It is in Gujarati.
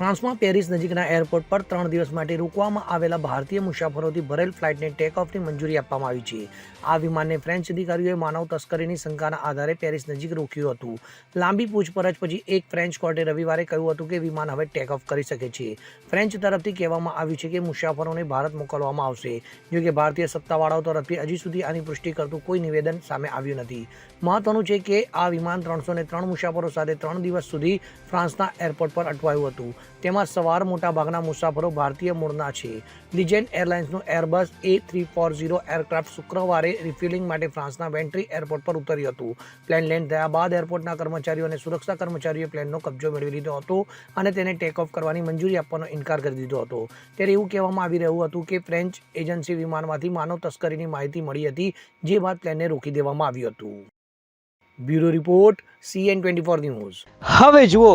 ફ્રાન્સમાં પેરિસ નજીકના એરપોર્ટ પર ત્રણ દિવસ માટે રોકવામાં આવેલા ભારતીય મુસાફરોથી ભરેલ ફ્લાઇટને ટેક ઓફની મંજૂરી આપવામાં આવી છે. આ વિમાનને ફ્રેન્ચ અધિકારીઓએ માનવ તસ્કરીની શંકાના આધારે પેરિસ નજીક રોક્યું હતું. લાંબી પૂછપરછ પછી એક ફ્રેન્ચ કોર્ટે રવિવારે કહ્યું હતું કે વિમાન હવે ટેક ઓફ કરી શકે છે. ફ્રેન્ચ તરફથી કહેવામાં આવ્યું છે કે મુસાફરોને ભારત મોકલવામાં આવશે. જો કે ભારતીય સત્તાવાળાઓ તરફથી હજી સુધી આની પુષ્ટિ કરતું કોઈ નિવેદન સામે આવ્યું નથી. મહત્વનું છે કે આ વિમાન ત્રણસો ત્રણ મુસાફરો સાથે ત્રણ દિવસ સુધી ફ્રાન્સના એરપોર્ટ પર અટવાયું હતું. તેમાં સવાર મોટાભાગના મુસાફરો ભારતીય મૂળના છે. Legend એરલાઇન્સનું Airbus A three four zero aircraft શુક્રવારે રિફ્યુલિંગ માટે ફ્રાન્સના વેન્ટ્રી એરપોર્ટ પર ઉતર્યું હતું. પ્લેન લેન્ડ થયા બાદ એરપોર્ટના કર્મચારીઓ અને સુરક્ષા કર્મચારીઓએ પ્લેનનો કબજો મેળવી લીધો હતો અને તેને ટેક ઓફ કરવાની મંજૂરી આપવાનો ઇનકાર કરી દીધો હતો. ત્યારે એવું કહેવામાં આવી રહ્યું હતું કે ફ્રેન્ચ એજન્સી વિમાનમાંથી માનવ તસ્કરીની માહિતી મળી હતી, જે બાદ પ્લેનને રોકી દેવામાં આવ્યું હતું. Bureau report CN twenty four news. હવે જુઓ